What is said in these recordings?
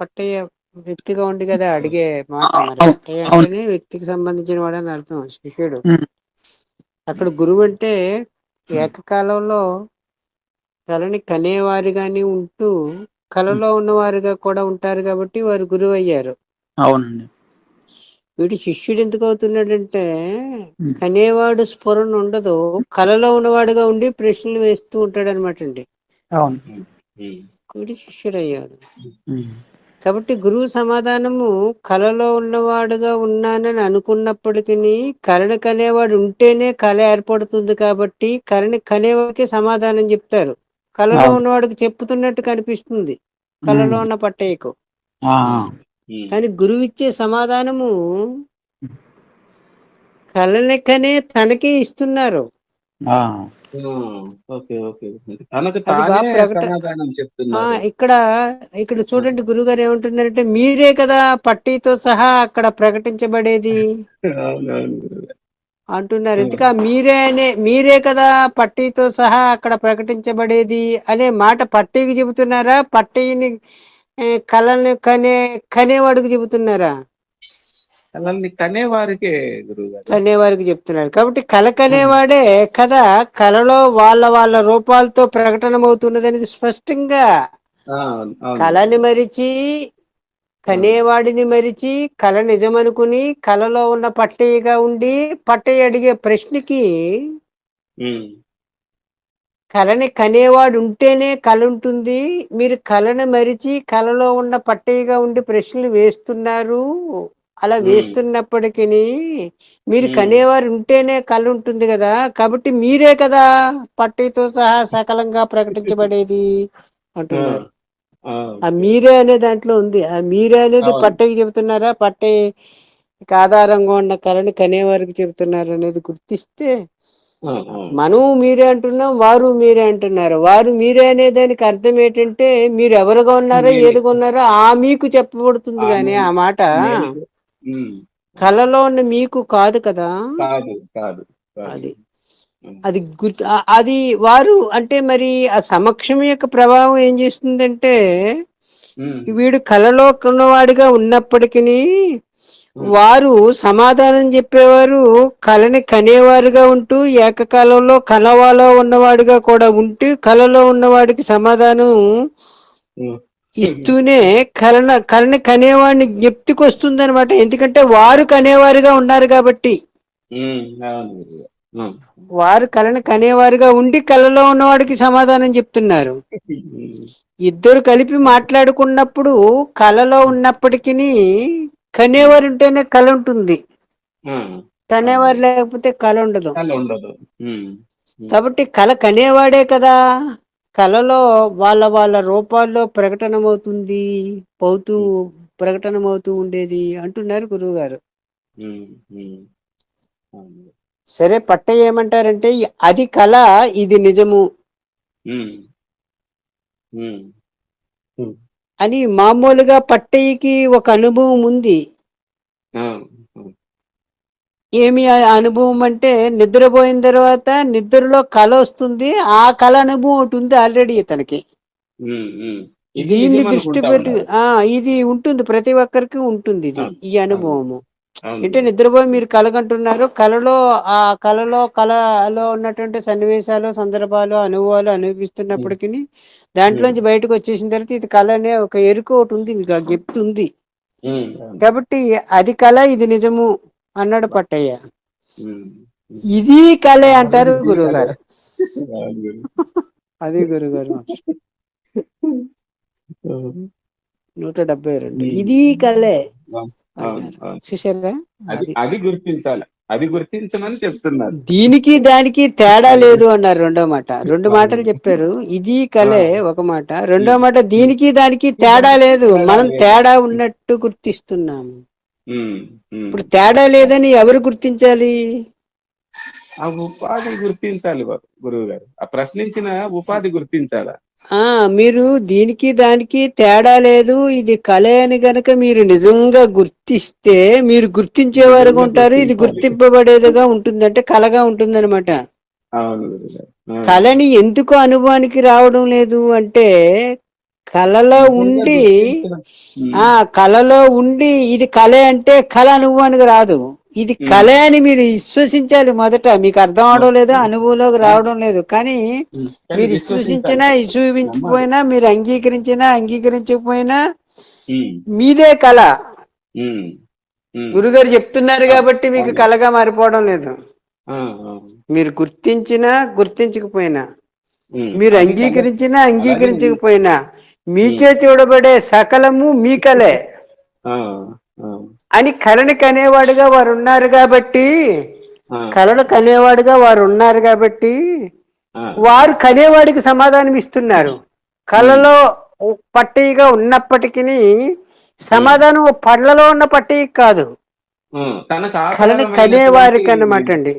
Pattaya వ్యక్తిగా ఉండి కదా అడిగే మాట పట్టయ్య అంటేనే వ్యక్తికి సంబంధించిన వాడని అర్థం శిష్యుడు. అక్కడ గురువు అంటే ఏకకాలంలో కళని కనేవారిగాని ఉంటూ కళలో ఉన్నవారుగా కూడా ఉంటారు కాబట్టి వారు గురువు అయ్యారు అవునండి. వీడి శిష్యుడు ఎందుకు అవుతున్నాడంటే కనేవాడు స్ఫురణ ఉండదు కళలో ఉన్నవాడుగా ఉండి ప్రశ్నలు వేస్తూ ఉంటాడు అనమాట అండి. అవును. వీడి శిష్యుడు అయ్యాడు కాబట్టి గురువు సమాధానము కళలో ఉన్నవాడుగా ఉన్నానని అనుకున్నప్పటికీ కళను కనేవాడు ఉంటేనే కళ ఏర్పడుతుంది కాబట్టి కళని కనేవాడికి సమాధానం చెప్తారు. కళలో ఉన్నవాడికి చెప్పుతున్నట్టు కనిపిస్తుంది. కళలో ఉన్న పట్టయ్యకు ఆ, కానీ గురువు ఇచ్చే సమాధానము కళని కనే తనకే ఇస్తున్నారు. ఇక్కడ ఇక్కడ చూడండి గురుగారు ఏమంటున్నారంటే మీరే కదా పట్టీతో సహా అక్కడ ప్రకటించబడేది. అంటున్నారు. ఎందుక మీరే అనే మీరే కదా పట్టీతో సహా అక్కడ ప్రకటించబడేది అనే మాట పట్టీకి చెబుతున్నారా? పట్టీని ఏ, కళని కనే కనేవాడికి చెబుతున్నారా? కళల్ని కనే వారికే గురువు గారు కనేవారికి చెప్తున్నారు. కాబట్టి కళ కనేవాడే కదా కళలో వాళ్ళ వాళ్ళ రూపాలతో ప్రకటనమవుతున్నది అనేది స్పష్టంగా కళని మరిచి కనేవాడిని మరిచి కళ నిజమనుకుని కళలో ఉన్న పట్టయ్యగా ఉండి పట్టయ్య అడిగే ప్రశ్నకి కళని కనేవాడు ఉంటేనే కళ ఉంటుంది. మీరు కళను మరిచి కళలో ఉన్న పట్టయ్యగా ఉండి ప్రశ్నలు వేస్తున్నారు. అలా వేస్తున్నప్పటికీ మీరు. కనేవారు ఉంటేనే కళ ఉంటుంది కదా కాబట్టి మీరే కదా పట్టయ్యతో సహా సకలంగా ప్రకటించబడేది అంటున్నారు ఆ. మీరే అనే దాంట్లో ఉంది ఆ మీరే అనేది. పట్టయ్యకి చెబుతున్నారా పట్టయ్యకి ఆధారంగా ఉన్న కళని కనేవారికి చెబుతున్నారు అనేది గుర్తిస్తే. మనం మీరే అంటున్నాం వారు మీరే అంటున్నారు వారు మీరే అనే దానికి అర్థం ఏంటంటే మీరు ఎవరుగా ఉన్నారో. ఏదిగా ఉన్నారో ఆ మీకు చెప్పబడుతుంది కానీ ఆ మాట కళలో ఉన్న మీకు కాదు కదా? కాదు. అది. అది గుర్తు అది వారు అంటే మరి ఆ సమక్షం యొక్క ప్రభావం ఏం చేస్తుందంటే వీడు కళలో ఉన్నవాడిగా ఉన్నప్పటికీ వారు సమాధానం చెప్పేవారు కళని కనేవారుగా ఉంటూ ఏకకాలంలో కలవాలో ఉన్నవాడిగా కూడా ఉంటూ కళలో ఉన్నవాడికి సమాధానం. ఇస్తూనే కలన కళని కనేవాడిని జ్ఞప్తికి వస్తుంది అనమాట ఎందుకంటే వారు కనేవారుగా ఉన్నారు కాబట్టి. వారు కళని కనేవారుగా ఉండి కళలో ఉన్నవాడికి సమాధానం చెప్తున్నారు. ఇద్దరు కలిపి మాట్లాడుకున్నప్పుడు కళలో ఉన్నప్పటికీ కనేవారు ఉంటేనే కళ ఉంటుంది. కనేవారు లేకపోతే కళ ఉండదు. కాబట్టి కళ కనేవాడే కదా. కళలో వాళ్ళ వాళ్ళ రూపాల్లో ప్రకటనమవుతుంది అవుతూ ప్రకటనమవుతూ ఉండేది అంటున్నారు గురువు గారు. సరే పట్టయ్య ఏమంటారంటే అది కళ ఇది నిజము. అని మామూలుగా పట్టయ్యకి ఒక అనుభవం ఉంది. ఏమి అనుభవం అంటే నిద్రపోయిన తర్వాత నిద్రలో కళ వస్తుంది. ఆ కళ అనుభవం ఒకటి ఉంది ఆల్రెడీ ఇతనికి. దీన్ని దృష్టి పెట్టి. ఆ ఇది ఉంటుంది. ప్రతి ఒక్కరికి ఉంటుంది ఇది ఈ అనుభవము. అంటే నిద్రపోయి మీరు కలగంటున్నారు కళలో ఆ కళలో కళలో ఉన్నటువంటి సన్నివేశాలు సందర్భాలు అనుభవాలు అనిపిస్తున్నప్పటికీ దాంట్లోంచి బయటకు వచ్చేసిన తర్వాత ఇది కళ అనే ఒక ఎరుక ఒకటి ఉంది. మీకు చెప్తుంది. కాబట్టి అది కళ ఇది నిజము. అన్నాడు పట్టయ్య. ఇది కళే అంటారు ఇది గురువు కలే. గారు అవును గురు. అది గురువు గారు అవును. నూట డెబ్బై రెండు. ఇది కళే. చూసారా అది గుర్తించాలి అది గుర్తించమని చెప్తున్నారు దీనికి దానికి తేడా లేదు అన్నారు రెండో మాట రెండు. మాటలు చెప్పారు ఇది కలే. ఒక మాట రెండో. మాట దీనికి దానికి తేడా లేదు మనం. తేడా ఉన్నట్టు గుర్తిస్తున్నాము. ఇప్పుడు తేడా లేదని ఎవరు గుర్తించాలి? ఆ ఉపాధి గుర్తించాలి గురువు గారు. ఆ ప్రశ్నించిన ఉపాధి గుర్తించాలా? ఆ మీరు దీనికి దానికి తేడా లేదు ఇది కళే అని గనక మీరు నిజంగా గుర్తిస్తే మీరు గుర్తించేవారుగా నిజంగా ఉంటారు ఇది. గుర్తింపబడేదిగా ఉంటుంది అంటే కళగా ఉంటుందన్నమాట. కళని ఎందుకు అనుభవానికి రావడం లేదు అంటే కళలో ఉండి ఆ కళలో ఉండి ఇది కళ అంటే కళ నువ్వు అని రాదు. ఇది. కళ అని మీరు విశ్వసించాలి మొదట. మీకు అర్థం అవడం లేదు. అనుభవంలోకి రావడం లేదు. కానీ మీరు. విశ్వసించినా విశ్వసించకపోయినా మీరు అంగీకరించినా అంగీకరించకపోయినా మీదే కళ. గురుగారు చెప్తున్నారు కాబట్టి మీకు. కళగా మారిపోవడం లేదు. మీరు గుర్తించినా గుర్తించకపోయినా. మీరు అంగీకరించినా అంగీకరించకపోయినా మీచే చూడబడే సకలము మీ కలే. ఆ, ఆ, అని కళని కనేవాడుగా వారు ఉన్నారు కాబట్టి ఆ, కళను కనేవాడుగా వారు ఉన్నారు కాబట్టి. వారు కనేవాడికి సమాధానం ఇస్తున్నారు. కళలో పట్టీగా ఉన్నప్పటికీ సమాధానం పళ్ళలో ఉన్న పట్టీ కాదు. కళని కనేవారికి అన్నమాట అండి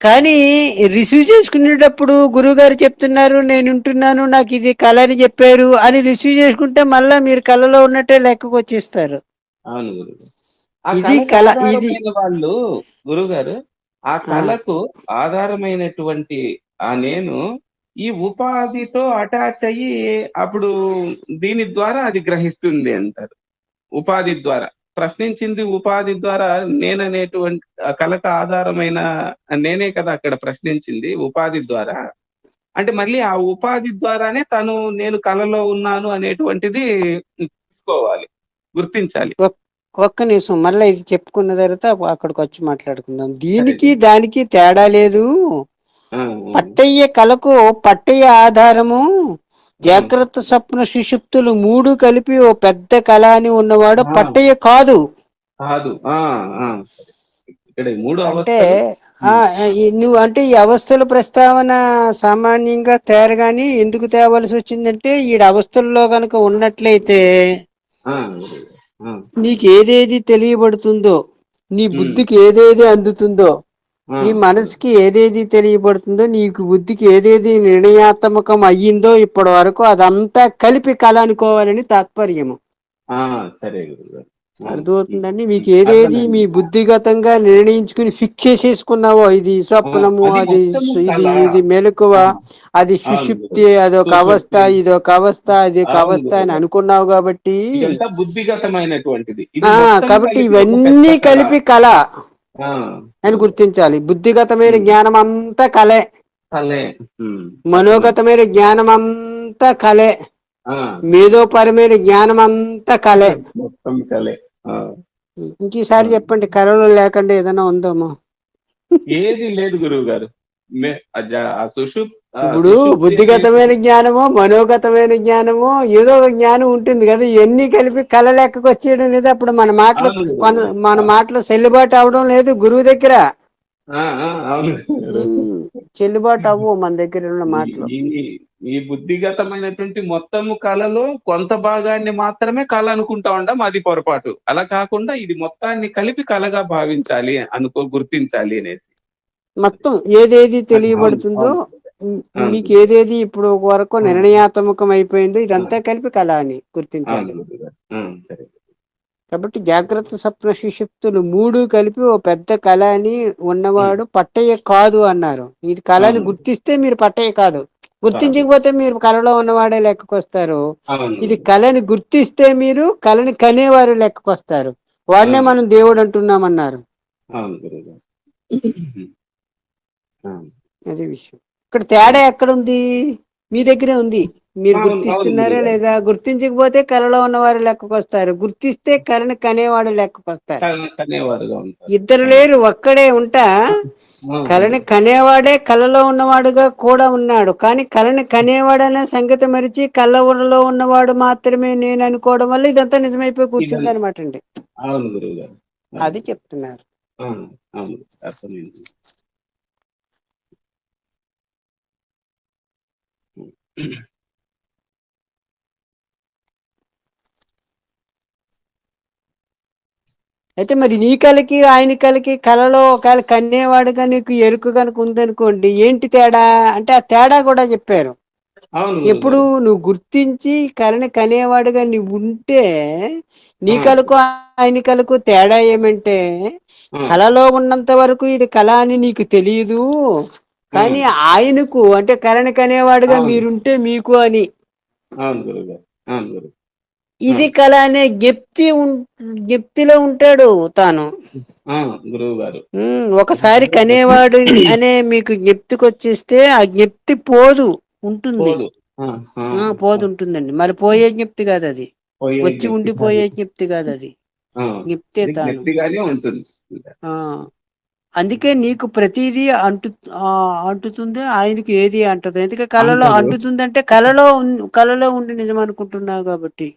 కనే రిసీవ్ చేసుకునేటప్పుడు గురువుగారు చెప్తున్నారు నేను ఉంటున్నాను నాకు ఇది కళ అని చెప్పారు అని రిసీవ్ చేసుకుంటే మళ్ళా మీరు కళలో ఉన్నట్టే లెక్కకు వచ్చేస్తారు. అవును గురువు ఇది కళ, ఆధారమైన వాళ్ళు గురువు గారు ఆ. కళకు ఆధారమైనటువంటి ఆ నేను ఈ ఉపాధితో అటాచ్ అయ్యి అప్పుడు దీని ద్వారా అది గ్రహిస్తుంది అంటారు. ఉపాధి ద్వారా. ప్రశ్నించింది ఉపాధి ద్వారా నేననేటువంటి ఆ కళకు ఆధారమైన నేనే కదా అక్కడ ప్రశ్నించింది ఉపాధి ద్వారా. అంటే మళ్ళీ ఆ ఉపాధి ద్వారానే తను నేను కళలో ఉన్నాను అనేటువంటిది తీసుకోవాలి గుర్తించాలి. ఒక్క నిమిషం మళ్ళీ ఇది చెప్పుకున్న తర్వాత అక్కడికి వచ్చి మాట్లాడుకుందాం దీనికి దానికి తేడా లేదు. పట్టయ్య కళకు పట్టయ్య ఆధారము జాగ్రత్త స్వప్న సుషుప్తులు మూడు కలిపి ఓ పెద్ద కళ అని ఉన్నవాడు. పట్టయ్య కాదు. మూడు అంటే నువ్వు అంటే ఈ అవస్థల ప్రస్తావన సామాన్యంగా తేరగాని ఎందుకు తేవలసి వచ్చిందంటే ఈ అవస్థల్లో గనుక ఉన్నట్లయితే నీకు ఏదేది తెలియబడుతుందో నీ. బుద్ధికి ఏదేది అందుతుందో నీ మనసుకి ఏదేది తెలియబడుతుందో నీకు బుద్ధికి ఏదేది నిర్ణయాత్మకం అయ్యిందో ఇప్పటి వరకు అదంతా కలిపి కళ అనుకోవాలని తాత్పర్యము సరే అర్థమవుతుందండి మీకు ఏదేది. మీ బుద్ధిగతంగా నిర్ణయించుకుని ఫిక్స్ చేసేసుకున్నావో ఇది స్వప్నము అది అది ఇది. ఇది మెలకువ అది సుషుప్తి అదొక సుషుప్తి. అవస్థ ఇదొక అవస్థ ఇది ఒక అవస్థ అని. అనుకున్నావు కాబట్టి బుద్ధిగతమైనటువంటిది ఇది కాబట్టి ఒక ఇవన్నీ. కలిపి కళ అని గుర్తించాలి. బుద్ధిగతమైన. జ్ఞానం అంతా కలే. కలే. మనోగతమైన జ్ఞానం అంతా కలే మేధోపరమైన జ్ఞానం అంతా కలే. మొత్తం కలే. ఇంకీసారి చెప్పండి కళలో లేకుండా ఏదైనా ఉందేమో ఏది లేదు గురువు గారు ఇప్పుడు బుద్ధిగతమైన జ్ఞానమో మనోగతమైన జ్ఞానమో ఏదో ఒక జ్ఞానం ఉంటుంది కదా ఇవన్నీ కలిపి కళ లెక్కకు వచ్చేయడం లేదు. అప్పుడు మన మాటలు మన మాటలు చెల్లుబాటు అవడం లేదు గురువు దగ్గర. చెల్లుబాటు అవ్వు మన దగ్గర ఉన్న మాటలు. ఈ ఈ బుద్ధిగతమైనటువంటి మొత్తము కళలో కొంత భాగాన్ని మాత్రమే కళ అనుకుంటా ఉండం అది పొరపాటు. అలా కాకుండా ఇది మొత్తాన్ని కలిపి కళగా భావించాలి అనుకో గుర్తించాలి అనేసి. మొత్తం ఏదేది తెలియబడుతుందో. మీకు ఏదేది ఇప్పుడు వరకు. నిర్ణయాత్మకం అయిపోయిందో ఇదంతా కలిపి కళ అని గుర్తించాలి కాబట్టి జాగ్రత్త స్వప్న సుషుప్తులు మూడు కలిపి ఓ పెద్ద కళ అని ఉన్నవాడు పట్టయ్య కాదు అన్నారు. ఇది కళ అని అవును. గుర్తిస్తే మీరు పట్టయ్య కాదు. గుర్తించకపోతే మీరు కళలో ఉన్నవాడే లెక్కకు వస్తారు అవును. ఇది కళని గుర్తిస్తే మీరు కళని కనేవారు లెక్కకు వస్తారు వాడినే. మనం దేవుడు అంటున్నామన్నారు అవును గురువు గారు ఆ, అదే విషయం. ఇక్కడ తేడా ఎక్కడుంది? మీ దగ్గరే ఉంది. మీరు గుర్తిస్తున్నారా లేదా? గుర్తించకపోతే కళలో ఉన్నవారు లెక్కకు వస్తారు. గుర్తిస్తే కళని కనేవాడు లెక్కకు వస్తారు. కల- కనేవారుగా ఉంటారు. ఇద్దరు లేరు ఒక్కడే ఉంటా. కళని కనేవాడే కళలో ఉన్నవాడుగా కూడా ఉన్నాడు. కానీ కళని కనేవాడు అనే సంగతి మరిచి కళ్ళలో ఉన్నవాడు మాత్రమే నేను అనుకోవడం వల్ల ఇదంతా నిజమైపోయి కూర్చుంది అనమాట అండి. అది చెప్తున్నారు ఆ, అవును అర్థమైంది అయితే మరి నీ కళకి ఆయన కళకి కళలో ఒకవేళ కన్నేవాడుగా నీకు ఎరుకు కనుక ఉందనుకోండి ఏంటి తేడా అంటే ఆ తేడా కూడా చెప్పారు ఎప్పుడు. నువ్వు గుర్తించి కళని కనేవాడుగా నువ్వు ఉంటే నీ. కళకు ఆయన కళకు తేడా ఏమంటే కళలో ఉన్నంత వరకు ఇది కళ అని నీకు తెలియదు కానీ ఆయనకు అంటే కరణిక అనేవాడుగా. మీరుంటే మీకు అని. ఇది కళ అనే జ్ఞప్తి ఉం- జ్ఞప్తిలో ఉంటాడు తాను. ఒకసారి కనేవాడు అనే మీకు జ్ఞప్తికి వచ్చేస్తే ఆ జ్ఞప్తి పోదు ఉంటుంది. పోదు. ఉంటుందండి మరి పోయే జ్ఞప్తి కాదు అది వచ్చి ఉండిపోయే. జ్ఞప్తి కాదు అది జ్ఞప్తే తాను. ఉంటుంది. ఆ. అందుకే నీకు ప్రతిదీ అంటు అంటుతుంది ఆయనకి ఏది అంటదు ఎందుకంటే కళలో. అంటుతుంది అంటే కళలో కళలో ఉండి నిజం అనుకుంటున్నావు కాబట్టి